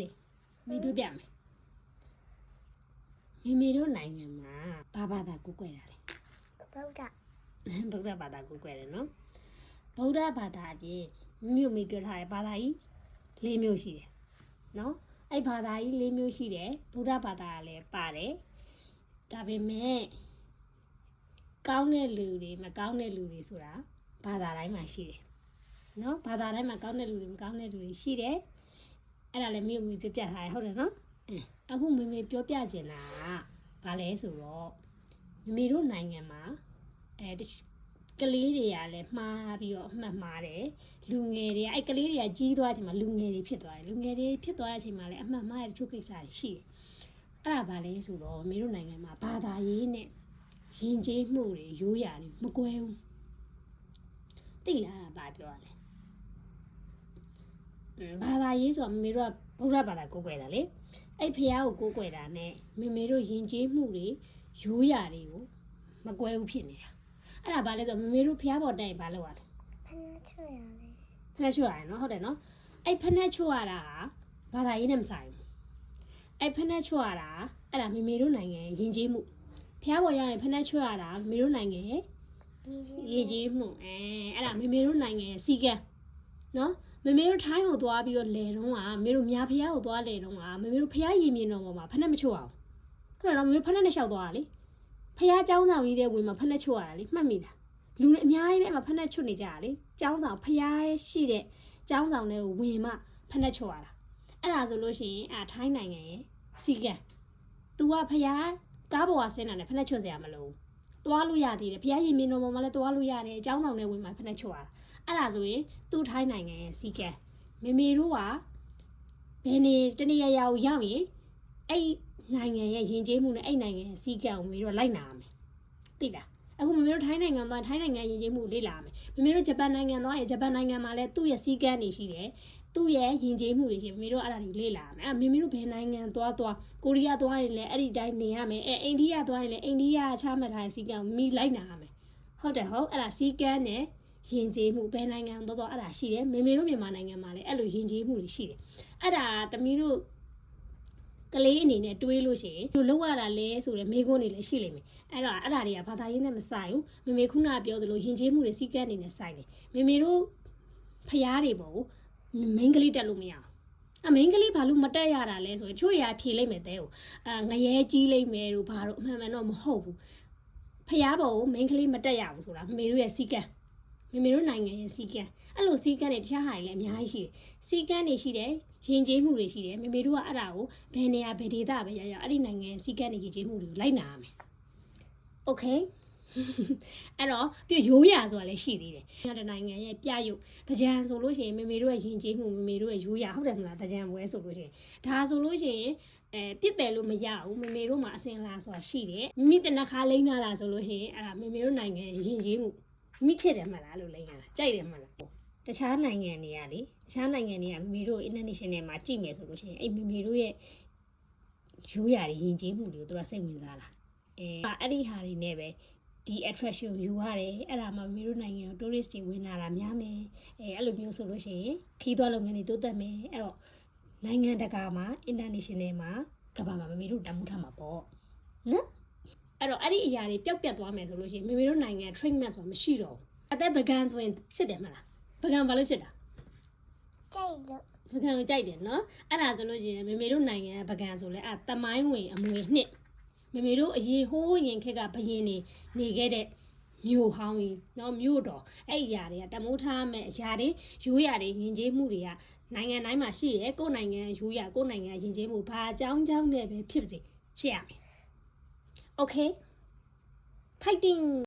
လေမေပြောပြမယ်မိမိတို့နိုင်ငံမှာဘာဘာသာကိုးကွယ်တာလဲဘုဒ္ဓဗုဒ္ဓဘာသာကိုးကွယ်တယ်နော်ဗုဒ္ဓဘာသာအပြင်မိမိတို့မေပြောထားတဲ့ဘာသာကြီး၄မျိုးရှိတယ်နော်အဲ့ဘာသာကြီး၄မျိုးရှိတယ်ဗုဒ္ဓဘာသာကလည်းပါတယ်ဒါပေမဲ့ကောင်းတဲ့လူတွေမကောင်းတဲ့လူတွေဆိုတာဘာသာတိုင်းမှာရှိတယ်နော်ဘာသာတိုင်းမှာကောင်းတဲ့လူတွေမကောင်းတဲ့လူတွေရှိတယ် အဲ့ဒါလည်းမိမိပြောပြထားတယ်ဟုတ်တယ်နော်အဲအခုမိမိပြောပြချင်တာကဘာလဲဆိုတော့မိမိတို့နိုင်ငံမှာအဲတချကလေးတွေကလည်းမှားပြီးတော့အမှတ်မှားတယ်လူငယ်တွေကအဲ့ကလေးတွေကကြီးသွားချိန်မှာလူငယ်တွေဖြစ်သွားတယ်လူငယ်တွေဖြစ်သွားတဲ့အချိန်မှာလည်းအမှတ်မှားတဲ့တချို့ကိစ္စတွေရှိတယ်အဲ့ဒါဘာလဲဆိုတော့မင်းတို့နိုင်ငံမှာဘာသာရေးနဲ့ယဉ်ကျေးမှုတွေရိုးရာတွေမကွဲဘူးသိလားအဲ့ဒါဘာပြောရလဲအင်း ဘာသာရေးဆိုတာမမေတို့ကဗုဒ္ဓဘာသာကိုးကွယ်တာလေအဲ့ဖះကိုကိုးကွယ်တာနဲ့မမေတို့ယဉ်ကျေးမှုတွေရိုးရာတွေကိုမကွဲဘူးဖြစ်နေတာအဲ့ဒါဘာလဲဆိုတော့မမေတို့ဖျားပေါ်တိုင်ဘာလုပ်ရလဲဖနက်ချွေရလေဖက်နှက်ချွတ်ရတယ်နော်ဟုတ်တယ်နော်အဲ့ဖက်နှက်ချွတ်ရတာဟာဘာသာရေးနဲ့မဆိုင်ဘူးအဲ့ဖက်နှက်ချွတ်ရတာအဲ့ဒါမမေတို့နိုင်ငံရဲ့ယဉ်ကျေးမှုဖျားပေါ်ရရင်ဖက်နှက်ချွတ်ရတာမမေတို့နိုင်ငံရဲ့ဒီကြီးယဉ်ကျေးမှုအဲအဲ့ဒါမမေတို့နိုင်ငံရဲ့စီကံနော် မမေတို့ထိုင်းကိုသွားပြီးတော့လဲတော့ကမမေတို့မြားဖျားကိုသွားလဲတော့ကမမေတို့ဖျားရင်မြင်တော့ပေါ်မှာဖက်နှက်မချွတ်အောင်ဟုတ်တယ်နော်မမေတို့ဖက်နှက်နဲ့လျှောက်သွားတာလေဖျားเจ้าဆောင်ကြီးတဲ့ဝင်မှာဖက်နှက်ချွတ်ရတာလေမှတ်မိလား လူတွေအများကြီးပဲအမဖက်နှက်ချွတ်နေကြတာလေကျောင်းဆောင်ဖျားရှိတဲ့ကျောင်းဆောင်တွေကိုဝင်မှဖက်နှက်ချွတ်ရတာအဲ့ဒါဆိုလို့ရှိရင်အာထိုင်းနိုင်ငံရဲ့စီကံ तू ကဖျားကားပေါ်ကဆင်းတာနဲ့ဖက်နှက်ချွတ်စရာမလိုဘူး သွားလို့ရသေးတယ်ဖျားရင်မြင်တော်ပေါ်မှာလည်းသွားလို့ရတယ်ကျောင်းဆောင်တွေဝင်မှဖက်နှက်ချွတ်ရတာအဲ့ဒါဆိုရင်သူ့ထိုင်းနိုင်ငံရဲ့စီကံမေမေတို့ကဘယ်နေတနေရာရာကိုရောက်ရင်အဲ့နိုင်ငံရဲ့ယဉ်ကျေးမှုနဲ့အဲ့နိုင်ငံရဲ့စီကံကိုမေတို့ကလိုက်နာရမယ်သိလား အခုမမေတို့ထိုင်းနိုင်ငံသွားထိုင်းနိုင်ငံယဉ်ကျေးမှုကိုလေ့လာမယ်မမေတို့ဂျပန်နိုင်ငံသွားရင်ဂျပန်နိုင်ငံမှာလည်းသူ့ရဲ့စည်းကမ်းတွေရှိတယ်သူ့ရဲ့ယဉ်ကျေးမှုတွေရှိတယ်မမေတို့အဲ့ဒါတွေလေ့လာမယ်အဲ့မမေတို့ဘယ်နိုင်ငံသွားသွားကိုရီးယားသွားရင်လည်းအဲ့ဒီတိုင်းနေရမယ်အဲအိန္ဒိယသွားရင်လည်းအိန္ဒိယချမှတ်ထားတဲ့စည်းကမ်းကိုမိလိုက်နာရမယ်ဟုတ်တယ်ဟုတ်အဲ့ဒါစည်းကမ်းနဲ့ယဉ်ကျေးမှုဘယ်နိုင်ငံသွားသွားအဲ့ဒါရှိတယ်မမေတို့မြန်မာနိုင်ငံမှာလည်းအဲ့လိုယဉ်ကျေးမှုတွေရှိတယ်အဲ့ဒါတမီးတို့ ကလေးအနေနဲ့တွေးလို့ရှိရင်တို့လောက်ရတာလဲဆိုတော့မိခွန်းတွေလည်းရှိလိမ့်မယ်အဲ့တော့အဲ့ဒါတွေကဘာသာရေးနဲ့မဆိုင်ဘူးမမေခုနကပြောသလိုယဉ်ကျေးမှုတွေစီကံနေနဲ့ဆိုင်တယ်မမေတို့ဖျားတွေပေါ့မိန်းကလေးတက်လို့မရအောင်အမိန်းကလေးဘာလို့မတက်ရတာလဲဆိုရင်ချို့ရဖြေလိုက်မယ်တဲ့ဟိုအာငရဲကြီးလိုက်မယ်တို့ဘာတို့အမှန်မှန်တော့မဟုတ်ဘူးဖျားပေါ်ကိုမိန်းကလေးမတက်ရဘူးဆိုတာမမေတို့ရဲ့စီကံမ မေတို့နိုင်ငံရဲ့စီကံအဲ့လိုစီကံတွေတခြားဟာတွေလည်းအများကြီးရှိတယ်စီကံတွေရှိတယ်ယဉ်ကျေးမှုတွေရှိတယ်မမေတို့ကအဲ့ဒါကိုဘယ်နေရာဘယ်ဒေသပဲရရအဲ့ဒီနိုင်ငံရဲ့စီကံတွေယဉ်ကျေးမှုတွေကိုလိုက်နာရမယ် โอเค အဲ့တော့ပြရိုးရာဆိုတာလည်းရှိသေးတယ်။နိုင်ငံတစ်နိုင်ငံရဲ့ပြရုပ်တကြံဆိုလို့ရှိရင်မေမေတို့ရဲ့ယဉ်ကျေးမှုမေမေတို့ရဲ့ရိုးရာဟုတ်တယ်မလားတကြံပွဲဆိုလို့ရှိရင်ဒါဆိုလို့ရှိရင်အဲပြစ်ပယ်လို့မရဘူးမေမေတို့မှာအစင်လာဆိုတာရှိတယ်။မိမိတနခါလိမ့်လာတာဆိုလို့ရှိရင်အဲ့ဒါမေမေတို့နိုင်ငံရဲ့ယဉ်ကျေးမှု မိချစ်တယ်မလားလို့လိမ့်လာတာကြိုက်တယ်မလားတခြားနိုင်ငံတွေကလေတခြားနိုင်ငံတွေကမေမေတို့ international မှာကြည့်မယ်ဆိုလို့ရှိရင်အဲ့မေမေတို့ရဲ့ရိုးရာတွေယဉ်ကျေးမှုတွေကိုသူကစိတ်ဝင်စားတာအဲအဲ့ဒီဟာတွေနဲ့ပဲဒီ attraction ယူရတယ်အဲ့ဒါမှမင်းတို့နိုင်ငံကို tourist တွေဝင်လာတာများမယ်အဲအဲ့လိုမျိုးဆိုလို့ရှိရင်ခီးသွားလုပ်ငန်းတွေတိုးတက်မယ်အဲ့တော့နိုင်ငံတကာမှာ international မှာကမ္ဘာမှာမမေတို့တန်ဖိုးထားမှာပေါ့နော် အဲ့တော့အဲ့ဒီအရာတွေပျောက်ပြတ်သွားမယ်ဆိုလို့ရှိရင်မမေတို့နိုင်ငံ treatment ဆိုတာမရှိတော့ဘူးအသက်ပကံဆိုရင်ချစ်တယ်မလားပကံဘာလို့ချစ်တာကြိုက်လို့ပကံကိုကြိုက်တယ်နော်အဲ့ဒါဆိုလို့ရှိရင်မမေတို့နိုင်ငံကပကံဆိုလဲအဲ့တမိုင်းဝင်အမွေနှစ်မမေတို့အရင်ဟိုးရင်ခက်ကဘယင်းနေနေခဲ့တဲ့မြို့ဟောင်းကြီးနော်မြို့တော်အဲ့ဒီຢာတွေကတမိုးထားမဲ့အရာတွေရိုးရာတွေယဉ်ကျေးမှုတွေကနိုင်ငံတိုင်းမှာရှိရဲကိုယ့်နိုင်ငံရိုးရာကိုယ့်နိုင်ငံယဉ်ကျေးမှုဘာအကြောင်းကြောင်းနဲ့ပဲဖြစ်ပါစေချစ်ရမယ် 오케이? 파이팅!